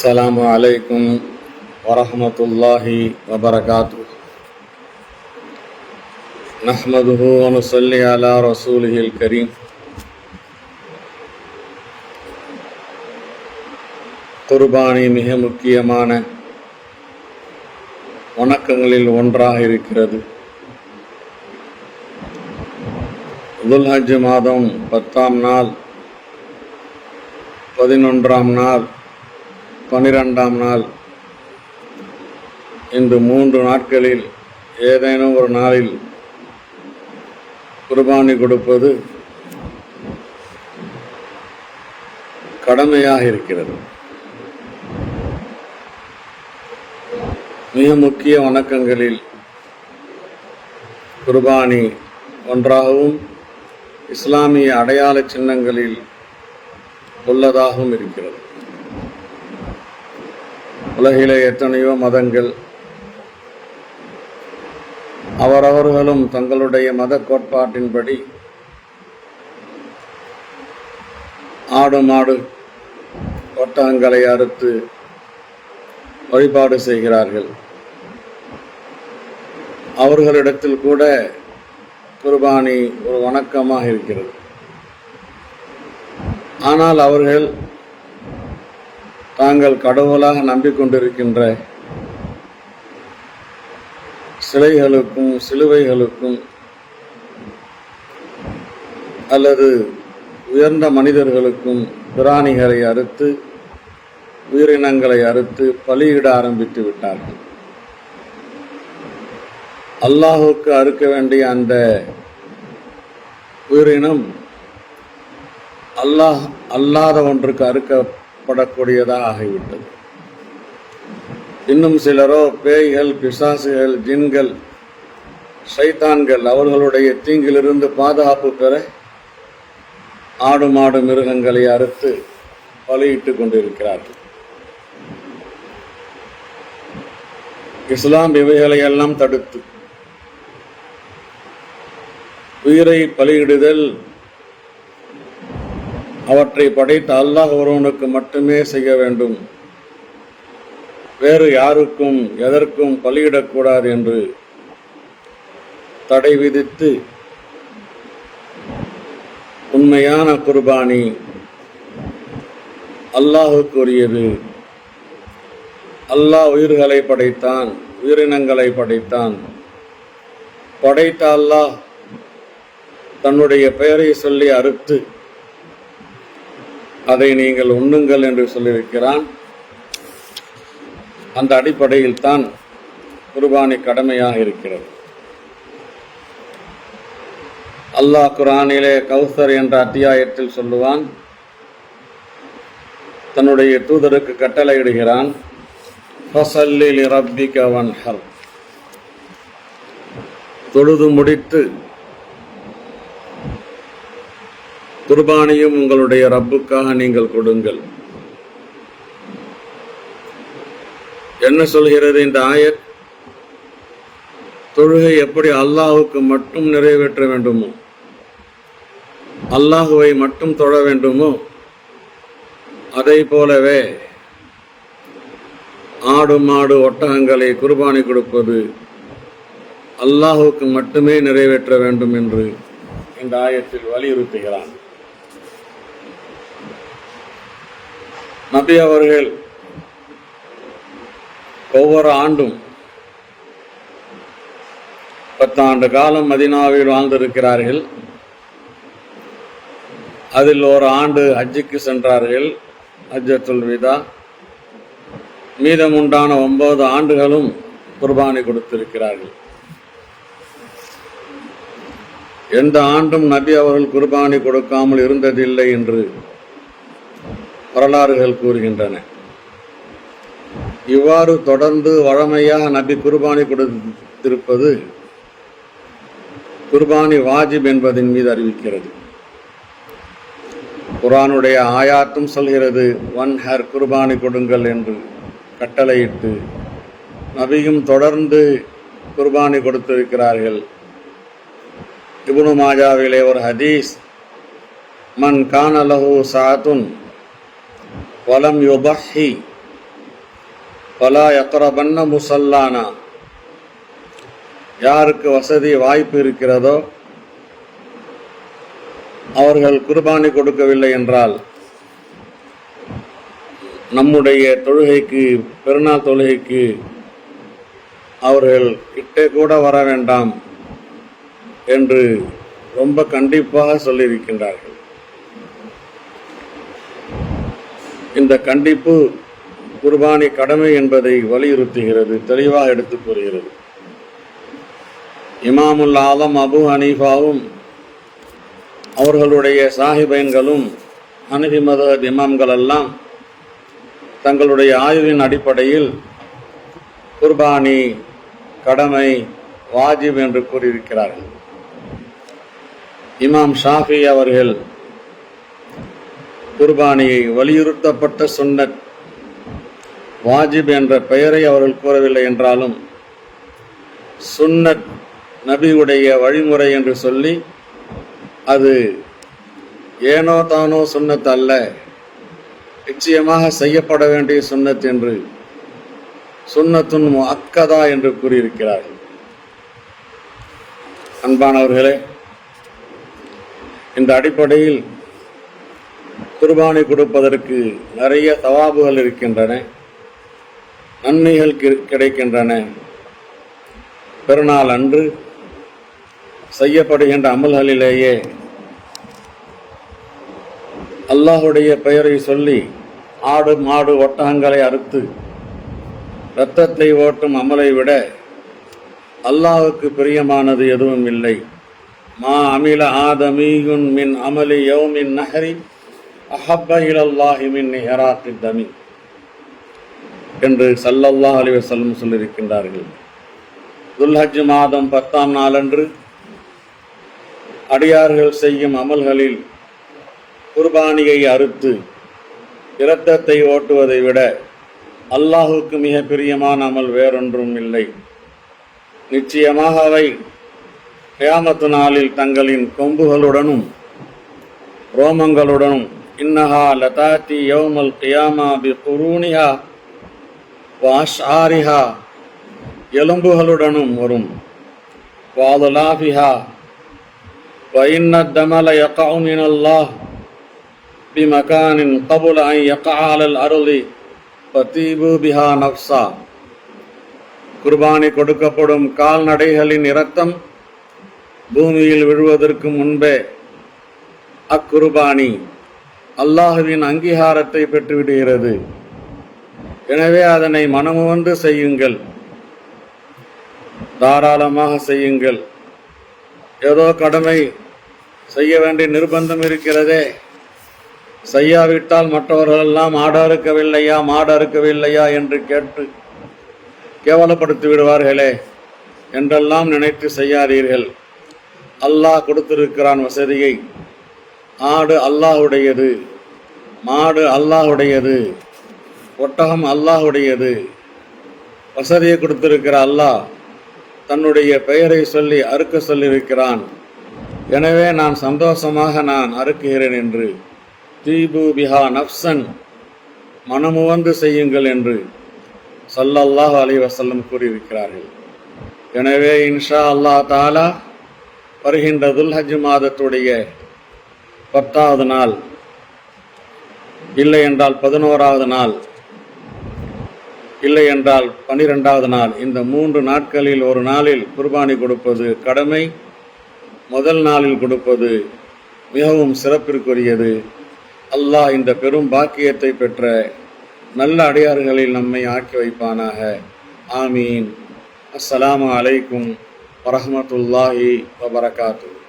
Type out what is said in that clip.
السلام عليكم ورحمة الله وبركاته نحمده ونصلي على رسوله الكريم குர்பானி மிக முக்கியமான வணக்கங்களில் ஒன்றாக இருக்கிறது துல்ஹஜ் மாதம் பத்தாம் நாள் பதினொன்றாம் நாள் பன்னிரெண்டாம் நாள். இன்று மூன்று நாட்களில் ஏதேனும் ஒரு நாளில் குர்பானி கொடுப்பது கடமையாக இருக்கிறது. மிக முக்கிய வணக்கங்களில் குர்பானி ஒன்றாகவும் இஸ்லாமிய அடையாள சின்னங்களில் உள்ளதாகவும் இருக்கிறது. உலகிலே எத்தனையோ மதங்கள் அவரவர்களும் தங்களுடைய மத கோட்பாட்டின்படி ஆடு மாடு ஒட்டகங்களை அறுத்து வழிபாடு செய்கிறார்கள். அவர்களிடத்தில் கூட குர்பானி ஒரு வணக்கமாக இருக்கிறது. ஆனால் அவர்கள் தாங்கள் கடவுளாக நம்பிக்கொண்டிருக்கின்ற சிலைகளுக்கும் சிலுவைகளுக்கும் அல்லது உயர்ந்த மனிதர்களுக்கும் பிராணிகளை அறுத்து உயிரினங்களை அறுத்து பலியிட ஆரம்பித்து விட்டார்கள். அல்லாஹுக்கு அறுக்க வேண்டிய அந்த உயிரினம் அல்லாஹ் அல்லாத ஒன்றுக்கு அறுக்க படக்கூடியதாக ஆகிவிட்டது இன்னும் சிலரோ பேய்கள் பிசாசுகள் ஜின்கள் சைத்தான்கள் அவர்களுடைய தீங்கிலிருந்து பாதுகாப்பு பெற ஆடு மாடு மிருகங்களை அறுத்து பலியிட்டு கொண்டிருக்கிறார்கள். இஸ்லாம் இவைகளை எல்லாம் தடுத்து உயிரை பலியிடுதல் அவற்றை படைத்த அல்லாஹ் ஒருவனுக்கு மட்டுமே செய்ய வேண்டும். வேறு யாருக்கும் எதற்கும் பலியிடக்கூடாது என்று தடை விதித்து உண்மையான குர்பானி அல்லாஹுக்குரியது அல்லாஹ் உயிர்களை படைத்தான் உயிரினங்களை படைத்தான். படைத்த அல்லாஹ் தன்னுடைய பெயரை சொல்லி அறுத்து அதை நீங்கள் உண்ணுங்கள் என்று சொல்லியிருக்கிறான். அந்த அடிப்படையில் தான் குர்பானி கடமையாக இருக்கிறது. அல்லாஹ் குரானிலே கௌசர் என்ற அத்தியாயத்தில் சொல்லுவான் தன்னுடைய தூதருக்கு கட்டளையிடுகிறான் ஃபசல்லில் ரப்பிக தொழுது முடித்து குர்பானியும் உங்களுடைய ரப்புக்காக நீங்கள் கொடுங்கள். என்ன சொல்கிறது இந்த ஆயத்? தொழுகை எப்படி அல்லாஹுக்கு மட்டும் நிறைவேற்ற வேண்டுமோ? அல்லாஹுவை மட்டும் தொழ வேண்டுமோ? அதை போலவே ஆடு மாடு ஒட்டகங்களை குர்பானி கொடுப்பது அல்லாஹுக்கு மட்டுமே நிறைவேற்ற வேண்டும் என்று இந்த ஆயத்தில் வலியுறுத்துகிறான். நபி அவர்கள் ஒவ்வொரு ஆண்டும் பத்தாண்டு காலம் மதினாவில் வாழ்ந்திருக்கிறார்கள். அதில் ஒரு ஆண்டு ஹஜ்ஜுக்கு சென்றார்கள் ஹஜ்ஜத்துல் விதா. மீதமுண்டான ஒன்பது ஆண்டுகளும் குர்பானி கொடுத்திருக்கிறார்கள். எந்த ஆண்டும் நபி அவர்கள் குர்பானி கொடுக்காமல் இருந்ததில்லை என்று வரலாறுகள் கூறுகின்றன. இவ்வாறு தொடர்ந்து வழமையாக நபி குர்பானி கொடுத்திருப்பது குர்பானி வாஜிப் என்பதின் மீது அறிவிக்கிறது. குரானுடைய ஆயாத்தும் சொல்கிறது ஒன் ஹர் குர்பானி கொடுங்கள் என்று கட்டளையிட்டு நபியும் தொடர்ந்து குர்பானி கொடுத்திருக்கிறார்கள். இபுனு மாஜாவிலே ஒரு ஹதீஸ் மன் கானலஹு சாத்துன் வலம் யுபஹி பலா யக்கரபன்ன முசல்லானா. யாருக்கு வசதி வாய்ப்பு இருக்கிறதோ அவர்கள் குர்பானி கொடுக்கவில்லை என்றால் நம்முடைய தொழுகைக்கு பெருநாள் தொழுகைக்கு அவர்கள் கிட்டே கூட வர வேண்டாம் என்று ரொம்ப கண்டிப்பாக சொல்லியிருக்கின்றார்கள். இந்த கண்டிப்பு குர்பானி கடமை என்பதை வலியுறுத்துகிறது தெளிவாக எடுத்துக் கூறுகிறது. இமாமுல் ஆலம் அபு ஹனீஃபாவும் அவர்களுடைய சாஹிபைன்களும் ஹனஃபி மதஹப் இமாம்கள் எல்லாம் தங்களுடைய ஆய்வின் அடிப்படையில் குர்பானி கடமை வாஜிப் என்று கூறியிருக்கிறார்கள். இமாம் ஷாஃபி அவர்கள் குர்பானியை வலியுறுத்தப்பட்ட சுன்னத் வாஜிப் என்ற பெயரை அவர்கள் கூறவில்லை என்றாலும் சுன்னத் நபியுடைய வழிமுறை என்று சொல்லி அது ஏனோ தானோ சுன்னத் அல்ல நிச்சயமாக செய்யப்பட வேண்டிய சுன்னத் என்று சுன்னத்துன் அக்கதா என்று கூறியிருக்கிறார்கள். அன்பானவர்களே இந்த அடிப்படையில் குர்பானை கொடுப்பதற்கு நிறைய தவாபுகள் இருக்கின்றன நன்மைகள் கிடைக்கின்றன. பெருநாள் அன்று செய்யப்படுகின்ற அமல்களிலேயே அல்லாஹுடைய பெயரை சொல்லி ஆடு மாடு ஒட்டகங்களை அறுத்து இரத்தத்தை ஓட்டும் அமலை விட அல்லாஹுக்கு பிரியமானது எதுவும் இல்லை. மா அமில ஆதமீயுன் மின் அமலி யோமின் நகரி அஹப்ப இலல்லாஹி மின் தமி என்று சல்லல்லாஹ் அலிவசல்லம் சொல்லியிருக்கின்றார்கள். துல்ஹஜ் மாதம் பத்தாம் நாளன்று அடியார்கள் செய்யும் அமல்களில் குர்பானியை அறுத்து இரத்தத்தை ஓட்டுவதை விட அல்லாஹுக்கு மிக பிரியமான அமல் வேறொன்றும் இல்லை. நிச்சயமாக அவை கியாமத்து நாளில் தங்களின் கொம்புகளுடனும் ரோமங்களுடனும் இன்னஹா லதாத்தி யௌமல் கியாமா பி குரூனிஹா வாஷாரிஹா எலும்புகளுடனும் வரும் வாதுலாஃபிஹா وإن الدم ليقع من الله بمكان قبل أن يقع على الأرض فطيبوا بها نفسا குர்பானி கொடுக்கப்படும் கால்நடைகளின் இரத்தம் பூமியில் விழுவதற்கு முன்பே அக்குர்பானி அல்லாஹுவின் அங்கீகாரத்தை பெற்றுவிடுகிறது. எனவே அதனை மனமுவந்து செய்யுங்கள். தாராளமாக செய்யுங்கள். ஏதோ கடமை செய்ய வேண்டிய நிர்பந்தம் இருக்கிறதே. செய்யாவிட்டால் மற்றவர்களெல்லாம் மாட அறுக்கவில்லையா மாட அறுக்கவில்லையா என்று கேட்டு கேவலப்படுத்தி விடுவார்களே என்றெல்லாம் நினைத்து செய்யாதீர்கள். அல்லாஹ் கொடுத்திருக்கிறான் வசதியை. ஆடு அல்லாஹுடையது மாடு அல்லாஹுடையது ஒட்டகம் அல்லாஹுடையது வசதியை கொடுத்திருக்கிற அல்லாஹ் தன்னுடைய பெயரை சொல்லி அறுக்க சொல்லியிருக்கிறான். எனவே நான் சந்தோஷமாக நான் அறுக்குகிறேன் என்று. தீபு பிஹா நப்சன் மனமுவந்து செய்யுங்கள் என்று சல்லல்லாஹ் அலி வசல்லம் கூறியிருக்கிறார்கள். எனவே இன்ஷா அல்லாஹ் தாலா வருகின்ற துல்ஹஜ் மாதத்துடைய பத்தாவது நாள். இல்லை என்றால் பதினோராவது நாள். இல்லை என்றால் பனிரெண்டாவது நாள். இந்த மூன்று நாட்களில் ஒரு நாளில் குர்பானி கொடுப்பது கடமை. முதல் நாளில் கொடுப்பது மிகவும் சிறப்பிற்குரியது. அல்லாஹ் இந்த பெரும் பாக்கியத்தை பெற்ற நல்ல அடியார்களில் நம்மை ஆக்கி வைப்பானாக. ஆமீன். அஸ்ஸலாமு அலைக்கும் வரமத்துல்லாஹி வபரகாத்து